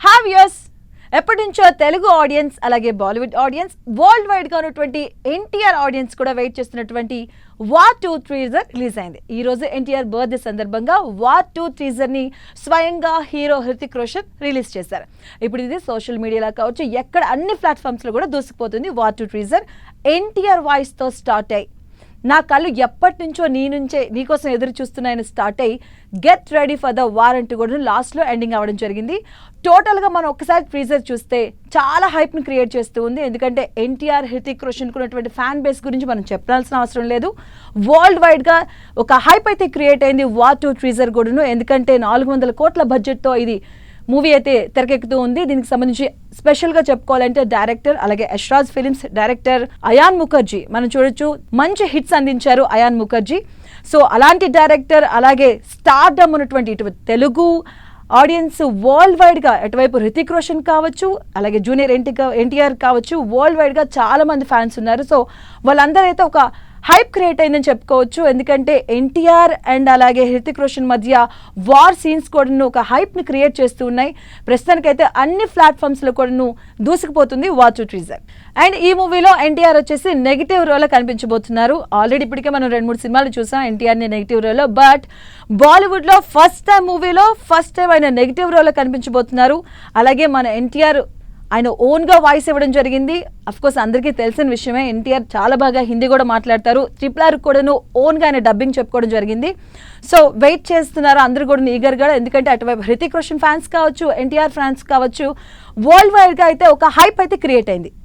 Have yes ఎప్పటి నుంచో Telugu audience అలాగే బాలీవుడ్ ఆడియన్స్ వరల్డ్ వైడ్గా ఉన్నటువంటి ఎన్టీఆర్ ఆడియన్స్ కూడా వెయిట్ చేస్తున్నటువంటి వా టూ త్రీజర్ రిలీజ్ అయింది. ఈ రోజు ఎన్టీఆర్ బర్త్డే సందర్భంగా వా టూ టీజర్ని స్వయంగా హీరో హృతిక్ రోషన్ రిలీజ్ చేశారు. ఇప్పుడు ఇది సోషల్ మీడియాలో కావచ్చు ఎక్కడ అన్ని ప్లాట్ఫామ్స్లో కూడా దూసుకుపోతుంది వా టూ ట్రీజర్ ఎన్టీఆర్ వాయిస్తో స్టార్ట్ అయ్యి నా కళ్ళు ఎప్పటి నుంచో నీ నుంచే నీకోసం ఎదురు చూస్తున్నాయని స్టార్ట్ అయ్యి get ready for the war అంటూ కూడా లాస్ట్లో ఎండింగ్ అవ్వడం జరిగింది. టోటల్గా మనం ఒక్కసారి ట్రీజర్ చూస్తే చాలా హైప్ని క్రియేట్ చేస్తూ ఉంది. ఎందుకంటే ఎన్టీఆర్ హృతిక్ రోషన్ ఉన్నటువంటి ఫ్యాన్ బేస్ గురించి మనం చెప్పాల్సిన అవసరం లేదు. వరల్డ్ వైడ్గా ఒక హైప్ అయితే క్రియేట్ అయింది. వార్ టూ ట్రీజర్ కూడాను. ఎందుకంటే నాలుగు వందల కోట్ల బడ్జెట్తో ఇది మూవీ అయితే తెరకెక్కుతూ ఉంది. దీనికి సంబంధించి స్పెషల్గా చెప్పుకోవాలంటే డైరెక్టర్ అలాగే యశ్రాజ్ ఫిలిమ్స్ డైరెక్టర్ అయాన్ ముఖర్జీ. మనం చూడొచ్చు మంచి హిట్స్ అందించారు అయాన్ ముఖర్జీ. సో అలాంటి డైరెక్టర్ అలాగే స్టార్డమ్ ఉన్నటువంటి ఇటు తెలుగు ఆడియన్స్ వరల్డ్ వైడ్గా అటువైపు హృతిక్ రోషన్ కావచ్చు అలాగే జూనియర్ ఎన్టీ ఎన్టీఆర్ కావచ్చు వరల్డ్ వైడ్గా చాలా మంది ఫ్యాన్స్ ఉన్నారు. సో వాళ్ళందరూ అయితే ఒక హైప్ క్రియేట్ అయిందని చెప్పుకోవచ్చు. ఎందుకంటే ఎన్టీఆర్ అండ్ అలాగే హృతిక్ రోషన్ మధ్య వార్ సీన్స్ కూడాను ఒక హైప్ని క్రియేట్ చేస్తూ ఉన్నాయి. ప్రస్తుతానికైతే అన్ని ప్లాట్ఫామ్స్లో కూడాను దూసుకుపోతుంది వాచ్ ట్రీజర్ అండ్ ఈ మూవీలో ఎన్టీఆర్ వచ్చేసి నెగిటివ్ రోల్ కనిపించబోతున్నారు. ఆల్రెడీ ఇప్పటికే మనం రెండు మూడు సినిమాలు చూసాం ఎన్టీఆర్ని నెగిటివ్ రోల్లో బట్ బాలీవుడ్లో ఫస్ట్ టైం మూవీలో ఫస్ట్ టైం ఆయన నెగిటివ్ రోలో కనిపించబోతున్నారు. అలాగే మన ఎన్టీఆర్ ఆయన ఓన్గా వాయిస్ ఇవ్వడం జరిగింది. కోర్స్ అందరికీ తెలిసిన విషయమే ఎన్టీఆర్ చాలా బాగా హిందీ కూడా మాట్లాడతారు. ట్రిపుల్ ఆర్ కూడాను ఓన్గా ఆయన డబ్బింగ్ చెప్పుకోవడం జరిగింది. సో వెయిట్ చేస్తున్నారు అందరూ కూడా ఈగర్గా. ఎందుకంటే అటువైపు హృతిక్ రోషన్ ఫ్యాన్స్ కావచ్చు ఎన్టీఆర్ ఫ్యాన్స్ కావచ్చు వరల్డ్ వైడ్గా అయితే ఒక హైప్ అయితే క్రియేట్ అయింది.